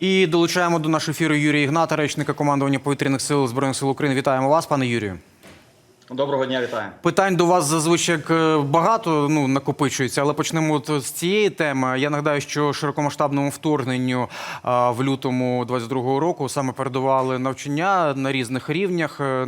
І долучаємо до нашого ефіру Юрія Ігната, речника командування повітряних сил збройних сил України. Вітаємо вас, пане Юрію. Доброго дня, вітаю. Питань до вас зазвичай е, багато ну накопичується, але почнемо от з цієї теми. Я нагадаю, що широкомасштабному вторгненню в лютому 22-го року саме передавали навчання на різних рівнях е,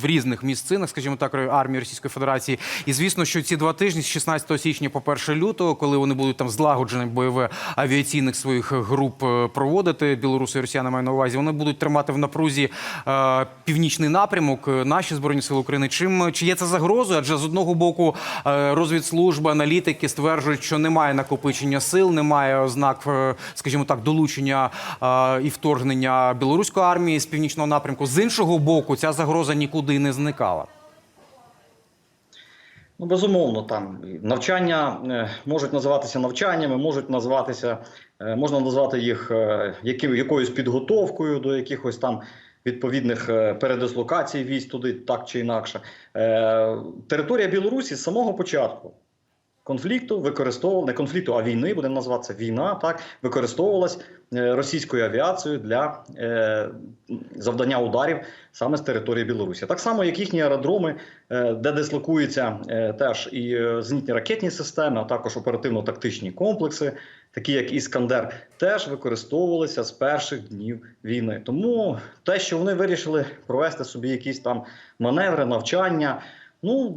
в різних місцинах, скажімо так, армії Російської Федерації. І звісно, що ці два тижні з 16 січня по 1 лютого, коли вони будуть там злагоджені бойове авіаційних своїх груп е, проводити, білоруси і росіяни маю на увазі, вони будуть тримати в напрузі е, північний напрямок. е, Наші збройні сили України. Чим чи є це загрозою? Адже з одного боку е, розвідслужби, аналітики стверджують, що немає накопичення сил, немає ознак, е, скажімо так, долучення е, і вторгнення білоруської армії з північного напрямку. З іншого боку, ця загроза нікуди не зникала. Ну, безумовно, там навчання можуть називатися навчаннями, можуть називатися, можна назвати їх якоюсь підготовкою до якихось там відповідних е, передислокацій військ туди, так чи інакше. Е, Територія Білорусі з самого початку конфлікту використовувала не конфлікту, а війни, будемо називатися війна, так використовувалась е, російською авіацією для е, завдання ударів саме з території Білорусі. Так само, як їхні аеродроми, е, де дислокуються е, теж і е, зенітні ракетні системи, а також оперативно-тактичні комплекси, такі як Іскандер, теж використовувалися з перших днів війни. Тому те, що вони вирішили провести собі якісь там маневри, навчання. Ну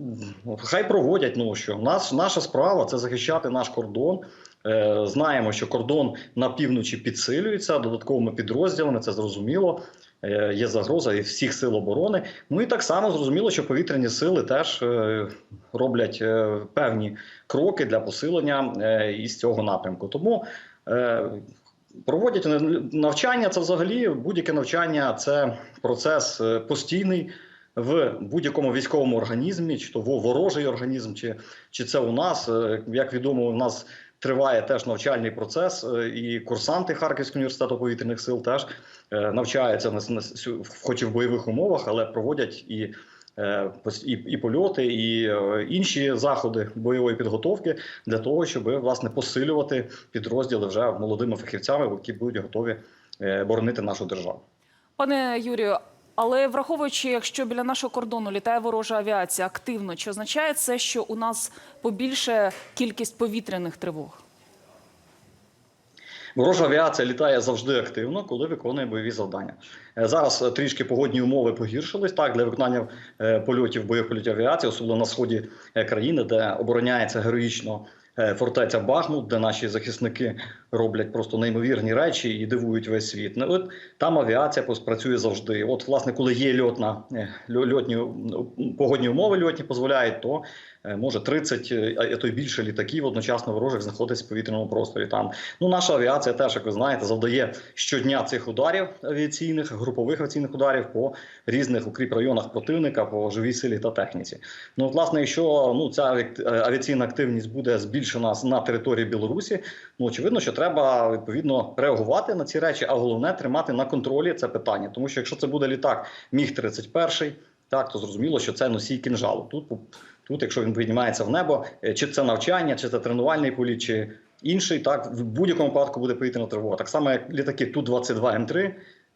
хай проводять. Ну що нас наша справа це захищати наш кордон. Е, знаємо, що кордон на півночі підсилюється додатковими підрозділами. Це зрозуміло. Е, є загроза і всіх сил оборони. Ну і так само зрозуміло, що повітряні сили теж е, роблять е, певні кроки для посилення е, із цього напрямку. Тому е, проводять навчання. Це взагалі будь-яке навчання це процес е, постійний в будь-якому військовому організмі, чи то во- ворожий організм, чи, чи це у нас. Е, Як відомо, у нас триває теж навчальний процес, е, і курсанти Харківського університету повітряних сил теж е, навчаються на, на хоч і в бойових умовах, але проводять і. І, і польоти, і інші заходи бойової підготовки для того, щоб власне посилювати підрозділи вже молодими фахівцями, які будуть готові боронити нашу державу. Пане Юрію, але враховуючи, якщо біля нашого кордону літає ворожа авіація активно, чи означає це, що у нас побільше кількість повітряних тривог? Ворожа авіація літає завжди активно, коли виконує бойові завдання. Е, Зараз е, трішки погодні умови погіршились так для виконання е, польотів бойових польотів авіації, особливо на сході країни, де обороняється героїчно фортеця Бахмут, де наші захисники роблять просто неймовірні речі і дивують весь світ. Ну, от там авіація поспрацює завжди. От, власне, коли є льотна е, льотні погодні умови, льотні дозволяють, то е, може 30, е, а то й більше літаків одночасно ворожих знаходиться в повітряному просторі. Там ну наша авіація теж, як ви знаєте, завдає щодня цих ударів авіаційних, групових авіаційних ударів по різних укріп районах противника, по живій силі та техніці. Ну, власне, якщо ну ця е, авіаційна активність буде збільшена на території Білорусі, ну очевидно, що треба відповідно реагувати на ці речі, а головне тримати на контролі це питання. Тому що якщо це буде літак Міг 31 так то зрозуміло, що це носій кінжалу. Тут тут, якщо він піднімається в небо, е, чи це навчання, чи це тренувальний політ, чи інший, так в будь-якому випадку буде повітряна тривога. Так само, як літаки ту 22 м 3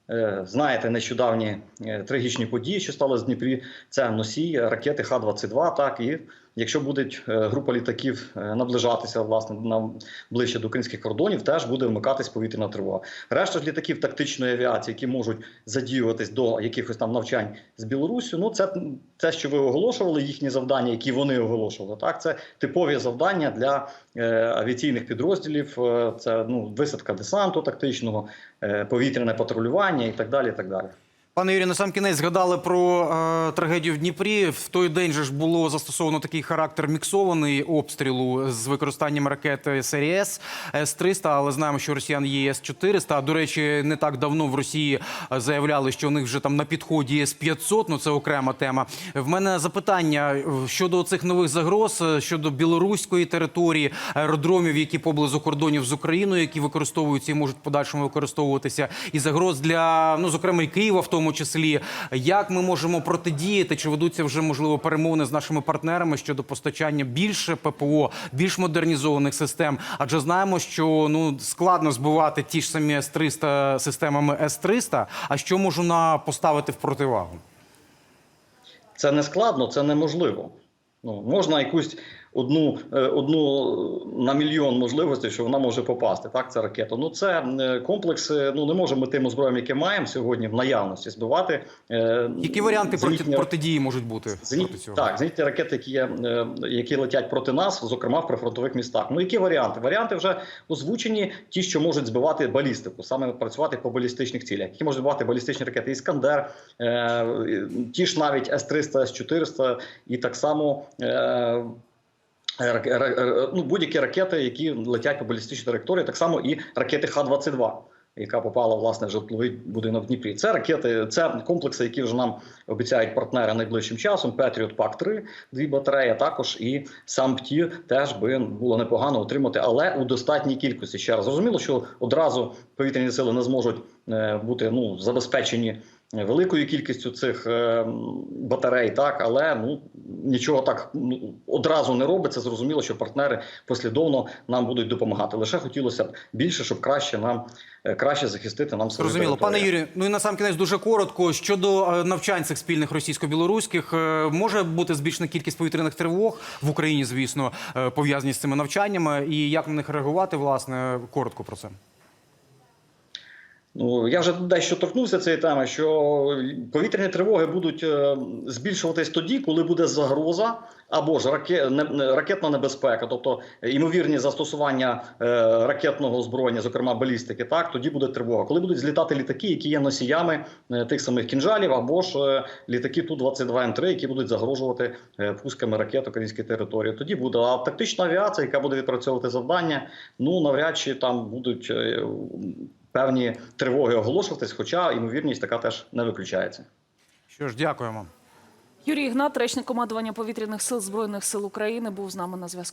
Е, Знаєте, нещодавні е, трагічні події, що стали з Дніпрі, це носій ракети Х-22. Так і якщо буде група літаків е, наближатися власне на ближче до українських кордонів, теж буде вмикатись повітряна тривога. Решта ж літаків тактичної авіації, які можуть задіюватись до якихось там навчань з Білоруссю, ну це те, що ви оголошували, їхні завдання, які вони оголошували. Так, це типові завдання для е, авіаційних підрозділів. Е, це ну висадка десанту тактичного, повітряне патрулювання і так далі. І так далі. Пане Юрію, на сам кінець згадали про е, трагедію в Дніпрі. В той день же ж було застосовано такий характер міксований обстрілу з використанням ракет серії С С-300, але знаємо, що росіян є С-400. А, До речі, не так давно в Росії заявляли, що у них вже там на підході С-500, ну це окрема тема. В мене запитання щодо цих нових загроз, щодо білоруської території, аеродромів, які поблизу кордонів з Україною, які використовуються і можуть подальшому використовуватися, і загроз для, ну, зокрема, і Києва в тому тому числі. Як ми можемо протидіяти? Чи ведуться вже можливо перемовини з нашими партнерами щодо постачання більше ППО, більш модернізованих систем? Адже знаємо, що ну складно збивати ті ж самі С-300 системами С-300, А що можу на поставити в противагу? Це не складно, це неможливо. Ну, можна якусь одну, е, одну на мільйон можливостей, що вона може попасти. Так, це ракета. Ну це е, комплекс. е, Ну не можемо тим озброєм, яке маємо сьогодні в наявності, збивати. е, Які варіанти проти, протидії можуть бути Зеніт, проти цього? так, зенітні ракети, які, є, е, які летять проти нас, зокрема в прифронтових містах. Ну які варіанти? Варіанти вже озвучені, ті, що можуть збивати балістику, саме працювати по балістичних цілях, які можуть збивати балістичні ракети Іскандер, е, ті ж навіть С-300, С-400 і так само. Ну, будь-які ракети, які летять по балістичній траєкторії, так само і ракети Х-22, яка попала власне в житловий будинок в Дніпрі. Це ракети, це комплекси, які вже нам обіцяють партнери найближчим часом. Петріот Пак 3 дві батареї, а також і сам ПТІ теж би було непогано отримати, але у достатній кількості. Ще раз зрозуміло, що одразу повітряні сили не зможуть е, бути ну забезпечені. Великою кількістю цих е, батарей, так але ну нічого так ну, одразу не робиться. Зрозуміло, що партнери послідовно нам будуть допомагати. Лише хотілося б більше, щоб краще нам е, краще захистити нам свою Зрозуміло, пане. Юрію. Ну і на сам кінець дуже коротко щодо е, навчань цих спільних російсько-білоруських. Може бути збільшена кількість повітряних тривог в Україні, звісно, пов'язані з цими навчаннями. І як на них реагувати, власне, коротко про це. Ну я вже дещо торкнувся цієї теми, що повітряні тривоги будуть е, збільшуватись тоді, коли буде загроза або ж ракетна небезпека, тобто ймовірні застосування е, ракетного озброєння, зокрема балістики. Так тоді буде тривога. Коли будуть злітати літаки, які є носіями е, тих самих кінжалів, або ж літаки ту 22 м 3 які будуть загрожувати пусками ракет української території. Тоді буде а тактична авіація, яка буде відпрацьовувати завдання. Ну навряд чи там будуть. Певні тривоги оголошуватись, хоча ймовірність така теж не виключається. Що ж, дякуємо. Юрій Ігнат, речник командування повітряних сил збройних сил України, був з нами на зв'язку.